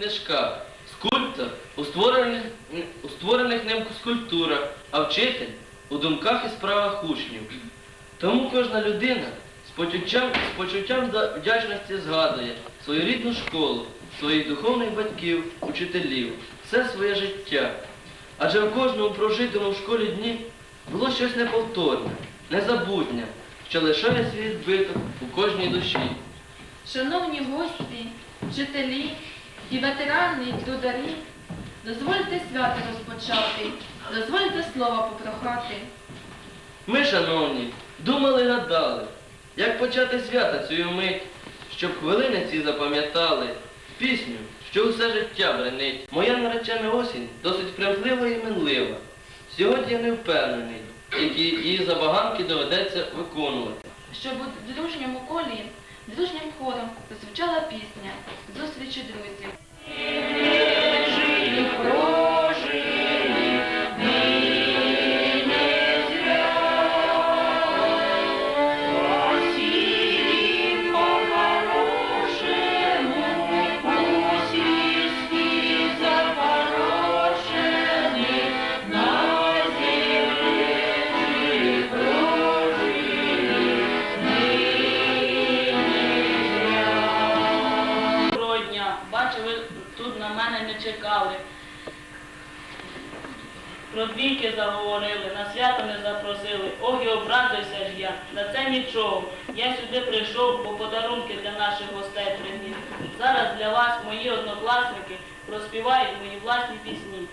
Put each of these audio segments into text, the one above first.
книжках, скульптор у створених, у створених ним скульптурах, а вчитель у думках і справах учнів. Тому кожна людина з почуттям, з почуттям вдячності згадує свою рідну школу, своїх духовних батьків, учителів, все своє життя. Адже в кожному прожитому в школі дні було щось неповторне, незабутнє, що лишає свій відбиток у кожній душі. Шановні гості, вчителі і ветерани, і дударі, дозвольте свято розпочати, дозвольте слова попрохати. Ми, шановні, думали, гадали, як почати свята цю мить, щоб хвилини ці запам'ятали пісню, що усе життя бренить. Моя наречена осінь досить примхлива і минлива. Сьогодні я не впевнений, які її забаганки доведеться виконувати. Щоб у дружньому колі, дружнім хором прозвучала пісня Зустрічі друзів. Доброго Про двійки заговорили, на свято не запросили. Ох, і образився ж я. На це нічого. Я сюди прийшов, бо подарунки для наших гостей приніс. Зараз для вас мої однокласники проспівають мої власні пісні.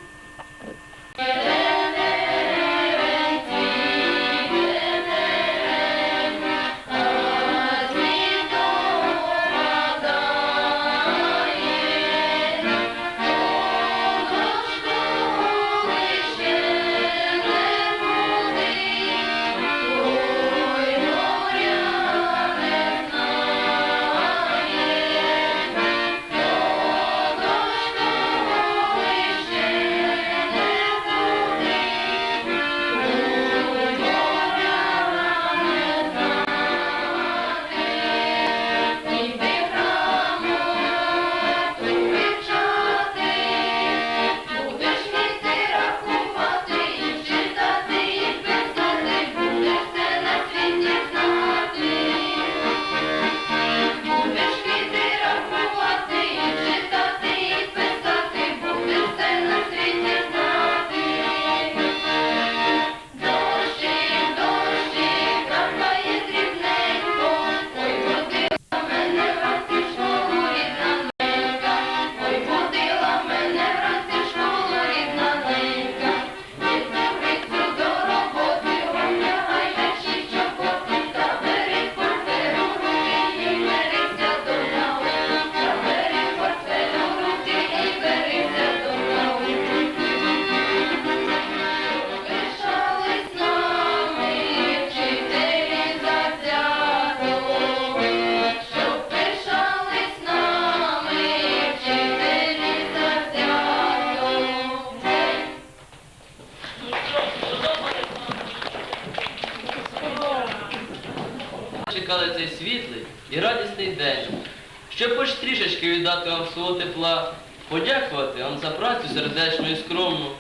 Хоч віддати вам свого тепла, подякувати вам за працю сердечну і скромну,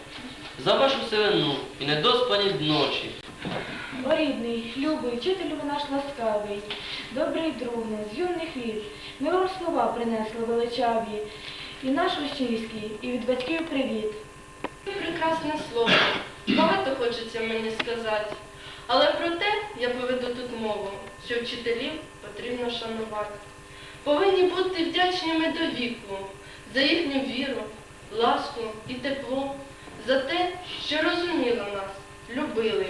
за вашу сивину і недоспані ночі. О, рідний, любий, вчителю ви наш ласкавий, добрий друге, з юних літ, ми вам слова принесли величаві, і наш учнівський, і від батьків привіт. Прекрасне слово. Багато хочеться мені сказати. Але про те я поведу тут мову, що вчителів потрібно шанувати. Повинні бути вдячними до віку за їхню віру, ласку і тепло, за те, що розуміли нас, любили,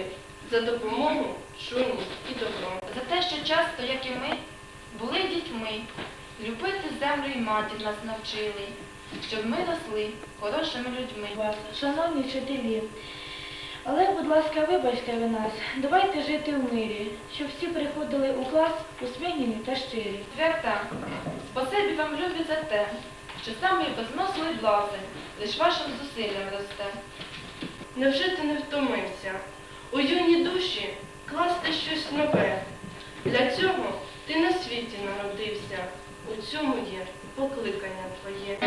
за допомогу, шумі і добро. За те, що часто, як і ми, були дітьми, любити землю і матір нас навчили, щоб ми росли хорошими людьми. Шановні вчителі, але, будь ласка, вибачте ви нас, давайте жити в мирі, щоб всі приходили у клас усміхнені та щирі. Свята, спасибі вам любі за те, що самий безмозлий блазень лиш вашим зусиллям росте. Невже ти не втомився? У юні душі класти щось нове. Для цього ти на світі народився. у цьому є покликання твоє.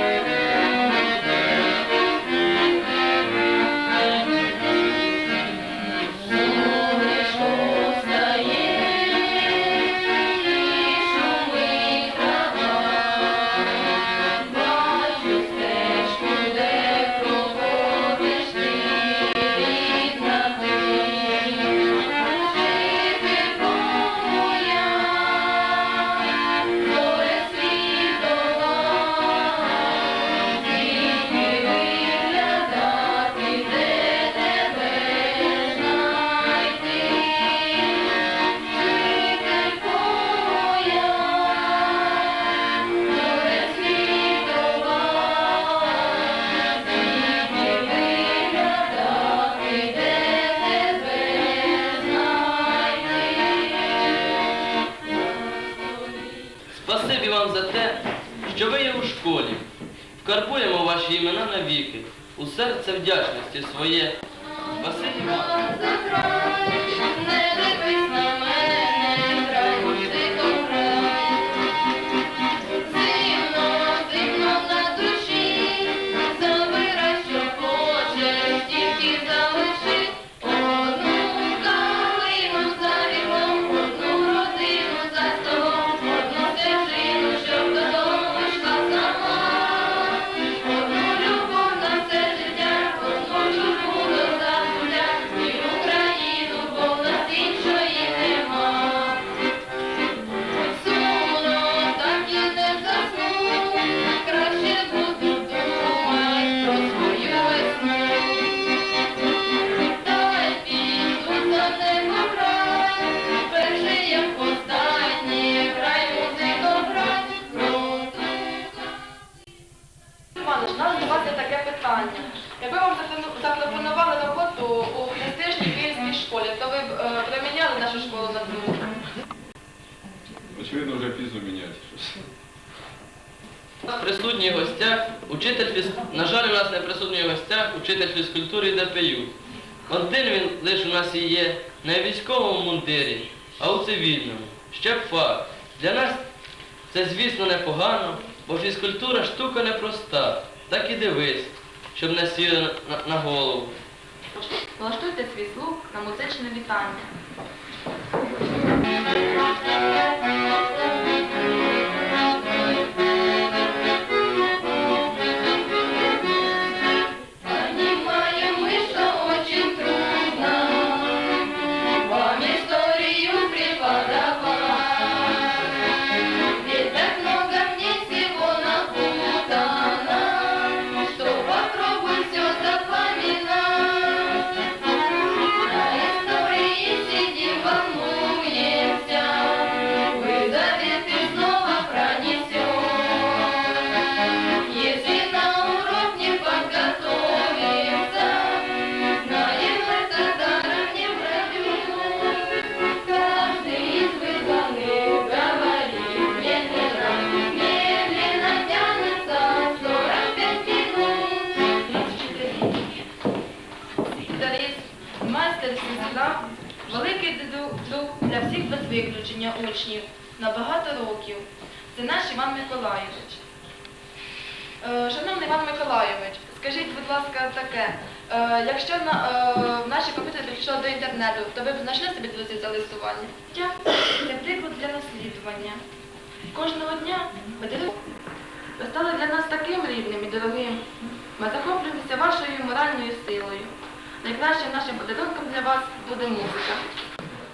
Якби вам запропонували роботу у престижній київській школі, то ви б е, проміняли нашу школу на другу? Очевидно, вже пізно міняти. Нас присутній гостях, учитель фіз... На жаль, у нас не присутній гостях, учитель фізкультури і ДПЮ. Один він лише у нас і є не в військовому мундирі, а у цивільному. Ще б факт. Для нас це, звісно, непогано, бо фізкультура штука непроста. Так і дивись, щоб не сіли на, на, голову. Влаштуйте свій слух на музичне вітання. Учнів на багато років. Це наш Іван Миколайович. Е, Шановний Іван Миколайович, скажіть, будь ласка, таке. е, Якщо е, в нашій комп'ютері підійшло до інтернету, то ви б знайшли собі друзів за листування? Це приклад для наслідування. Кожного дня ви стали для нас таким рідним і дорогим. Ми захоплюємося вашою моральною силою. Найкращим нашим подарунком для вас буде музика.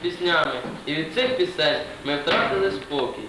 Піснями. І від цих пісень ми втратили спокій.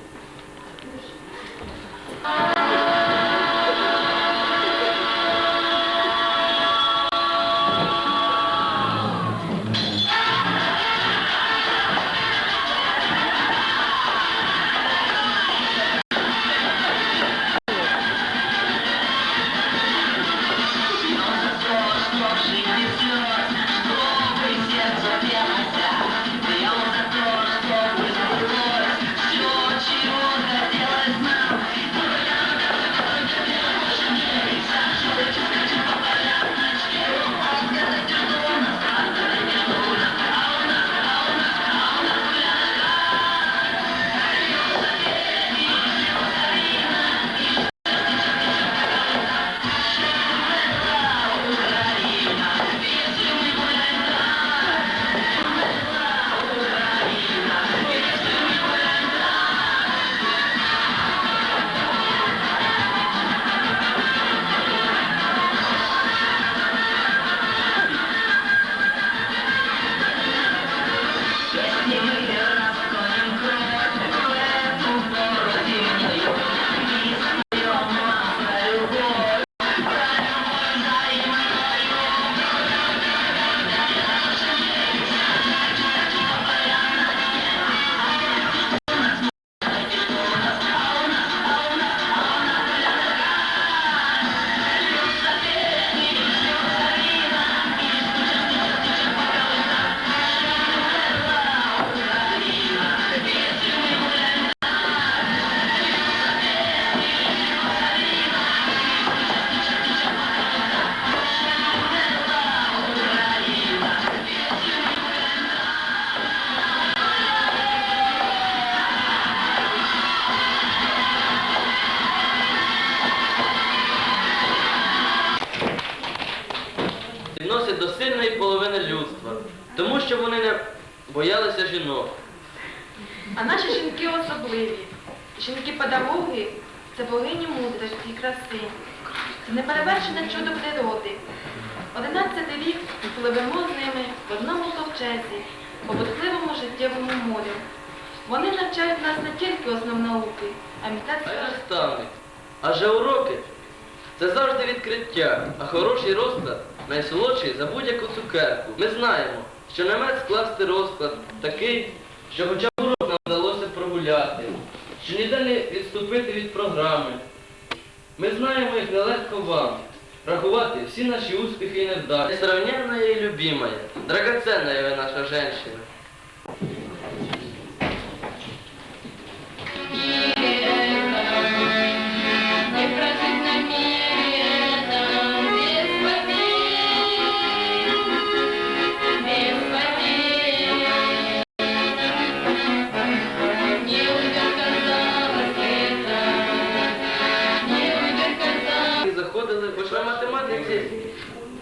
Одинадцятий рік пливемо з ними в одному ковчезі, по бурхливому життєвому морю. Вони навчають нас не тільки основ науки, а мистецтва. наставник. Адже уроки це завжди відкриття, а хороший розклад найсолодший за будь-яку цукерку. Ми знаємо, що на мед скласти розклад такий, що хоча б урок нам вдалося прогуляти, що ніде не відступити від програми. Ми знаємо, як нелегко вам рахувати всі наші успіхи і невдачі. Несравненная і любимая, драгоценная ви наша женщина.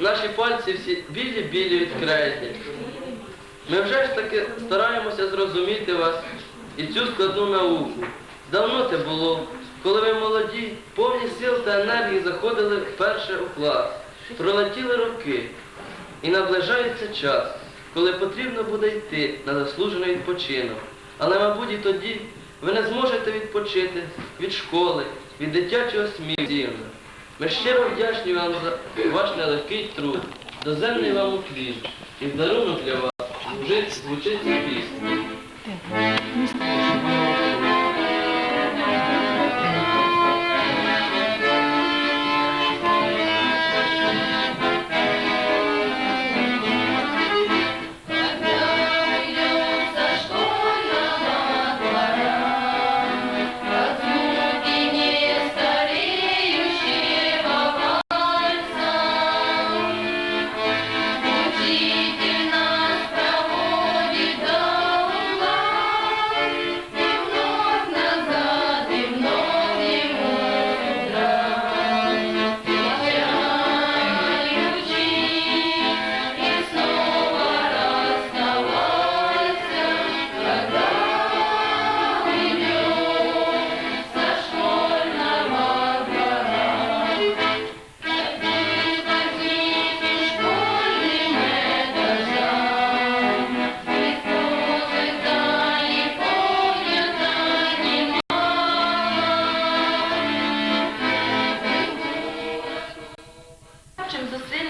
Наші пальці всі білі-білі від креслів. Ми вже ж таки стараємося зрозуміти вас і цю складну науку. Давно це було, коли ви молоді, повні сил та енергії заходили вперше у клас. Пролетіли роки. І наближається час, коли потрібно буде йти на заслужений відпочинок. Але, мабуть, і тоді ви не зможете відпочити від школи, від дитячого сміху. Ми щиро вдячні вам за ваш нелегкий труд, доземний вам уклін. І в дарунок для вас звучить, ця пісня.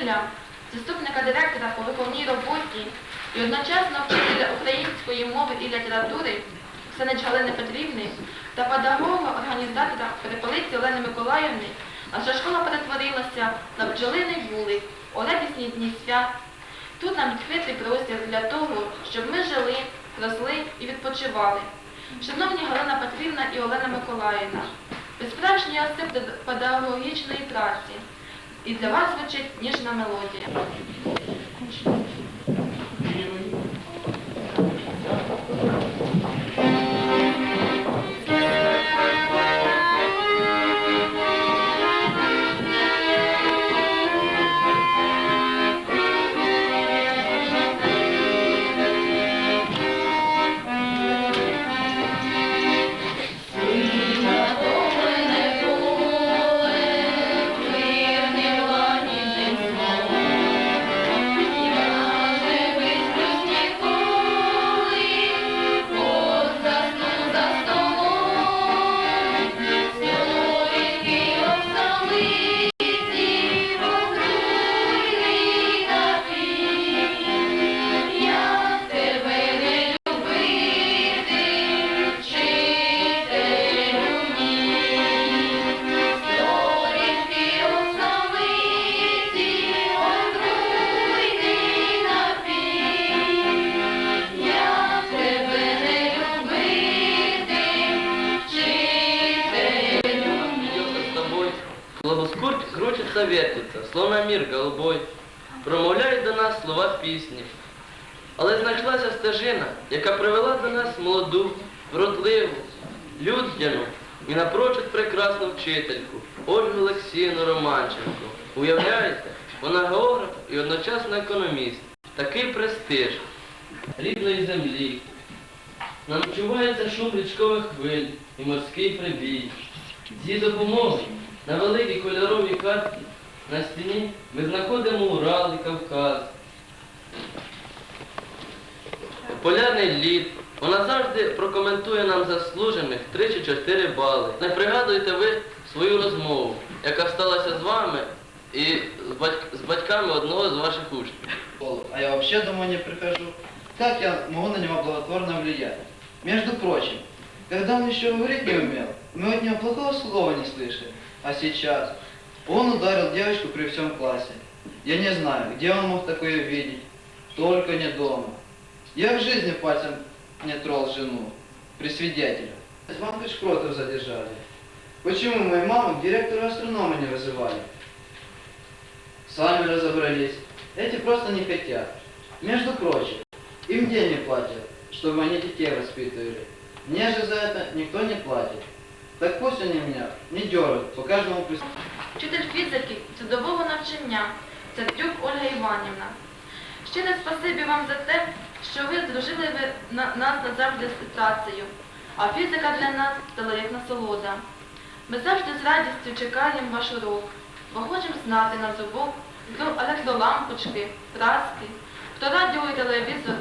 Зусилля заступника директора по виховній роботі і одночасно вчителя української мови і літератури Ксенич Галини Петрівни та педагога, організатора Перепелиці Олени Миколаївни наша школа перетворилася на бджолиний вулик у радісні дні свят. Тут нам відкритий простір для того, щоб ми жили, росли і відпочивали. Шановні Галина Петрівна і Олена Миколаївна, ви справжній осип педагогічної праці. І для вас звучить ніжна мелодія. Вертится, словно мир голубой. Промовляють до нас слова пісні. Але знайшлася стежина, яка привела до нас молоду, вродливу, людяну і напрочуд прекрасну вчительку Ольгу Олексіївну Романченко. Уявляєте, вона географ і одночасно економіст. Такий престиж. рідної землі. Нам чувається шум річкових хвиль і морський прибій. З її допомогою на великій кольоровій карті на стіні ми знаходимо Урал і Кавказ. Полярний лід. Вона завжди прокоментує нам заслужених 3 чи 4 бали. Не пригадуєте ви свою розмову, яка сталася з вами і з, батьк- з батьками одного з ваших учнів. а я вообще домой не прихожу. Как я могу на него благотворно влиять? Между прочим, когда он еще говорить не умел, мы от него плохого слова не слышали. А сейчас он ударил девочку при всем классе. Я не знаю, где он мог такое видеть. Только не дома. Я в жизни пальцем не трол жену. При свидетелях. Хоть шпротов задержали. Почему мою маму к директору астронома не вызывали? Сами разобрались. Эти просто не хотят. Между прочим, им деньги платят, чтобы они детей воспитывали. Мне же за это никто не платит. Так пусть они меня не дергают по каждому прис... Вчитель фізики чудового навчання Цартрюк Ольга Іванівна. Щире спасибі вам за те, що ви здружили ви на- нас назавжди з працею, а фізика для нас стала як насолода. Ми завжди з радістю чекаємо ваш урок, бо хочемо знати на зубок електролампочки, праски, про радіо і телевізор,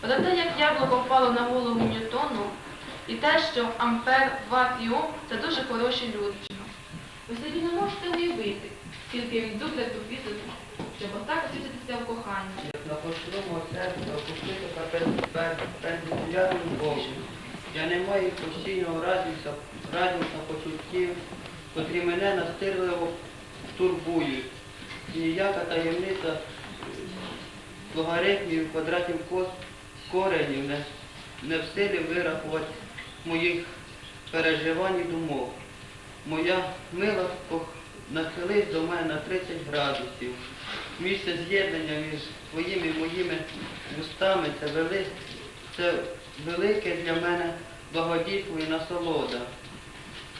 про те, як яблуко впало на голову Ньютону, і те, що ампер, ват і ом – це дуже хороші люди. Ви собі не можете уявити, скільки він ту фізику, щоб отак освітитися в коханні. на пошлому серці опустити перпендикулярну любов. Я не маю постійного радіуса, радіуса почуттів, котрі мене настирливо турбують. Ніяка таємниця логарифмів, квадратів коренів не, не в силі вирахувати моїх переживань і думок. Моя мила нахились до мене на 30 градусів. Місце з'єднання між твоїми і моїми вустами це, вели, це велике для мене благодійство і насолода.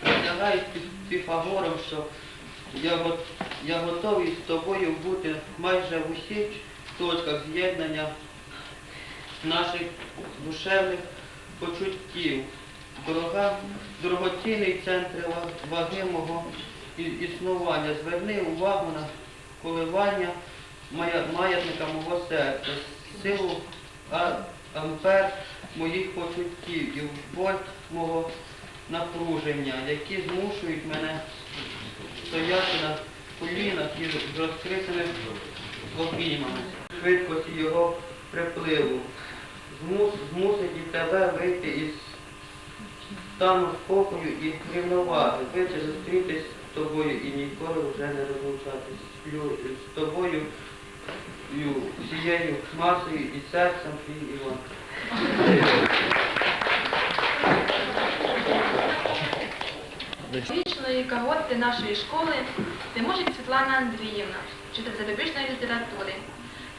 Присягаю під Піфагором, що я, я готовий з тобою бути майже в усіх точках з'єднання наших душевних почуттів. Дорога, дорогоцінний центр ваги мого існування. Зверни увагу на коливання маятника мого серця, силу ампер моїх почуттів і вольт мого напруження, які змушують мене стояти на колінах із розкритими обіймами, швидкості його припливу. Змусить і тебе вийти із стану спокою і рівноваги, вийти зустрітись з тобою і ніколи вже не розлучатись. З тобою всією масою і серцем твій Іван. Вічної когорти нашої школи Тимошик Світлана Андріївна, вчитель зарубіжної літератури.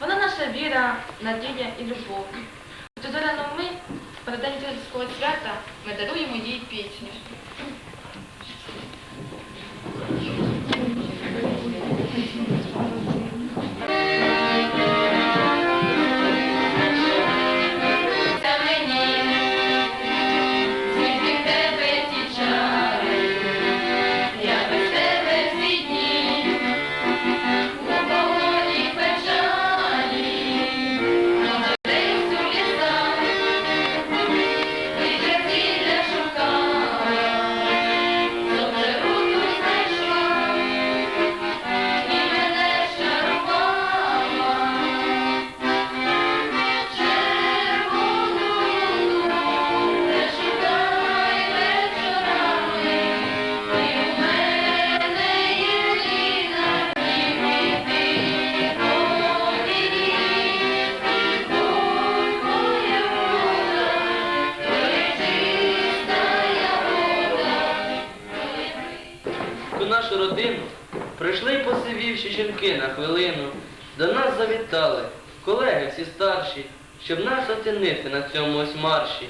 Вона наша віра, надія і любов. У цю зоряну мить перед день Київського свята ми даруємо їй пісню. Оцінити на цьому ось марші.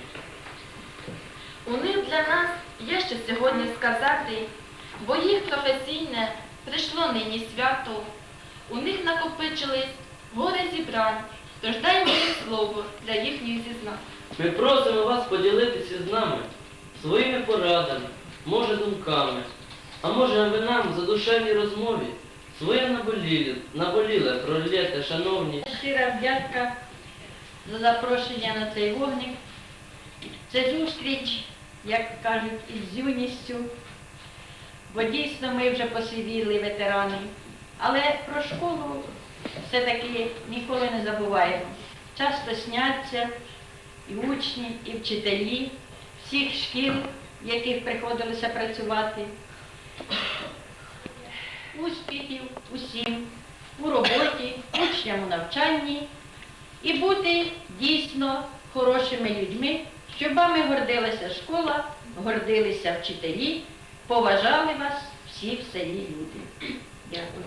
У них для нас є що сьогодні сказати, бо їх професійне прийшло нині свято. У них накопичились гори зібрань Тож даємо їм слово для їхніх зізнань. Ми просимо вас поділитися з нами своїми порадами, може думками, а може ви нам в задушевній розмові своє наболіле, наболіле пролєте, шановні. Щира вдячка за запрошення на цей вогник. Це зустріч, як кажуть, із юністю, бо дійсно ми вже посивіли ветерани. Але про школу все-таки ніколи не забуваємо. Часто сняться і учні, і вчителі всіх шкіл, в яких приходилося працювати. Успіхів усім у роботі, учням у навчанні і бути дійсно хорошими людьми, щоб вами гордилася школа, гордилися вчителі, поважали вас всі в селі люди. Дякую.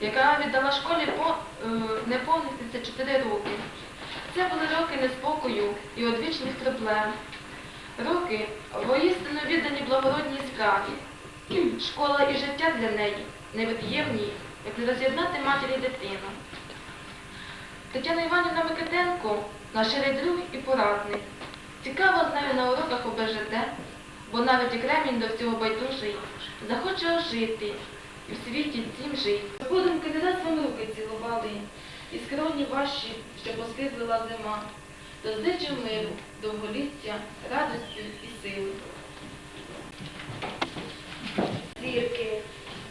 Яка віддала школі по е, неповних 34 роки. Це були роки неспокою і одвічних проблем. Роки воістину віддані благородній справі. Школа і життя для неї невід'ємні, як не роз'єднати матері і дитину. Тетяна Іванівна Микитенко наш друг і порадник. Цікаво з нею на уроках ОБЖТ, бо навіть Кремінь до всього байдужий, захоче ожити і світі цім жити. Подумки не вам руки цілували, і скроні ваші, що поскидлила зима, то здичу миру, довголіття, радості і сили. Зірки.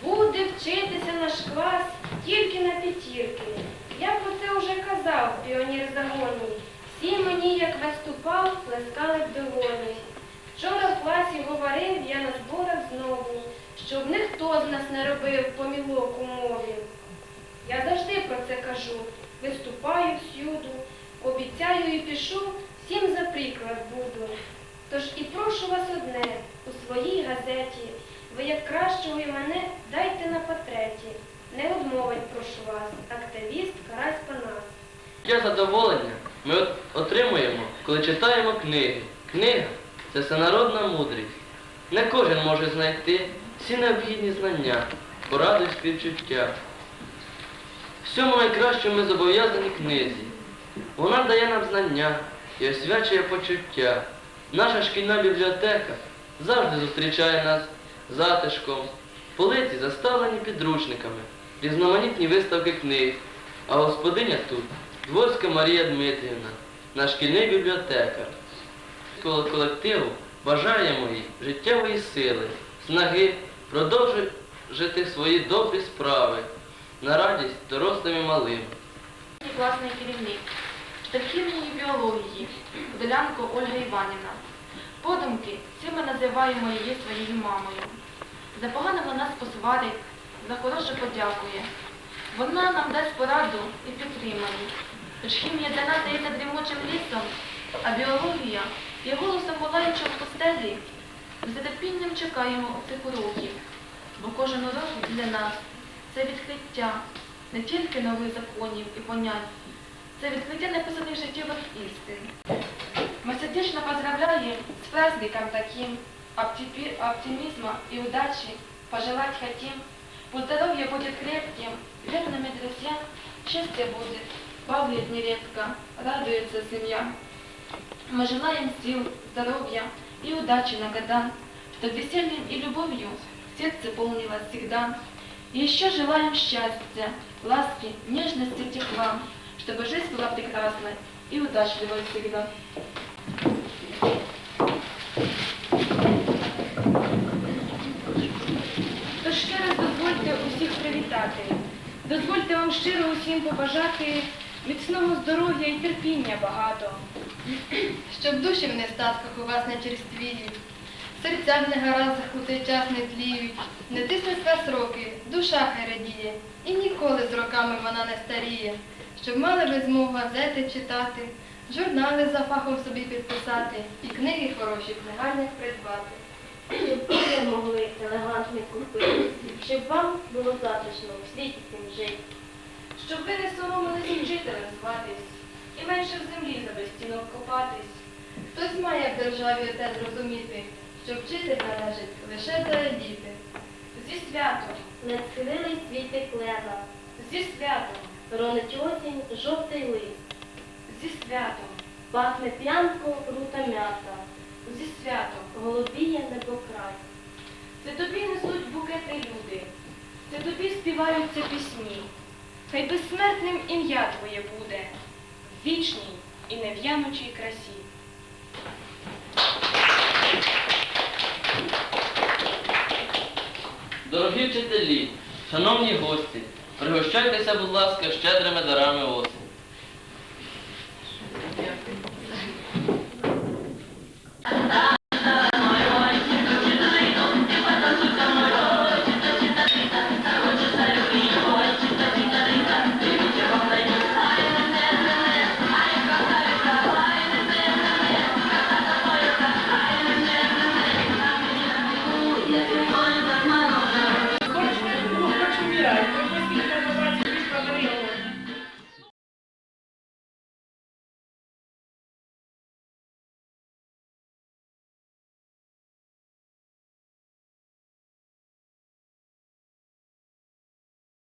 Буде вчитися наш клас тільки на п'ятірки. Я про це вже казав, піонір загоні. Всі мені, як виступав, плескали в долоні. Вчора в класі говорив я на зборах знову, щоб ніхто з нас не робив помілок у мові. Я завжди про це кажу, виступаю всюду, обіцяю і пишу, всім за приклад буду. Тож і прошу вас одне у своїй газеті, ви як кращого і мене дайте на портреті. Не одмовить, прошу вас, активіст Карась Панас. Яке задоволення ми от- отримуємо, коли читаємо книги. Книга це всенародна мудрість. Не кожен може знайти всі необхідні знання, поради і співчуття. Всьому найкращому ми зобов'язані книзі. Вона дає нам знання і освячує почуття. Наша шкільна бібліотека завжди зустрічає нас затишком. Полиці заставлені підручниками, різноманітні виставки книг, а господиня тут Дворська Марія Дмитрівна, наш шкільний бібліотекар. Колективу бажаємо їй життєвої сили, снаги продовжити свої добрі справи на радість дорослим і малим. класний керівник, вчитель біології, Подолянко Ольга Іванівна. Подумки всі ми називаємо її своєю мамою. За погано вона нас посварить, за хороше подякує. Вона нам дасть пораду і підтримає. Тож хімія для нас здається дрімучим лісом, а біологія є голосом волаючим в пустелі. Ми з нетерпінням чекаємо цих уроків, бо кожен урок для нас це відкриття не тільки нових законів і понять, це відкриття неписаних життєвих істин. Мы сердечно поздравляем с праздником таким, оптипи- оптимизма и удачи пожелать хотим. Пусть здоровье будет крепким, верными друзьям, счастье будет, балует нередко, радуется семья. Мы желаем сил, здоровья и удачи на года, чтобы весельем и любовью сердце полнилось всегда. И еще желаем счастья, ласки, нежности, тепла, чтобы жизнь была прекрасной и удачливой всегда. Тож ще раз дозвольте усіх привітати. Дозвольте вам щиро усім побажати Міцного здоров'я і терпіння багато. Щоб душі в нестатках у вас не черствіють, серця в серцях не у цей час не тліють, не тиснуть вас роки, душа хай радіє, і ніколи з роками вона не старіє, щоб мали ви змогу газети читати, журнали за фахом собі підписати і книги хороші книгарнях придбати. Щоб ви могли елегантно купити, щоб вам було затишно в світі цим жити. Щоб ви не соромились вчителем зватись і менше в землі за безстінок копатись. Хтось має в державі те зрозуміти, що вчитель належить лише діти. Зі святом, Не схилили світи клена, зі святом, ронить осінь жовтий лист, зі святом, пахне п'янко рута м'ята, зі святом. голубіє небокрай. Це тобі несуть букети люди, це тобі співаються пісні. Хай безсмертним ім'я твоє буде, в вічній і нев'янучій красі. Дорогі вчителі, шановні гості, пригощайтеся, будь ласка, щедрими дарами осені.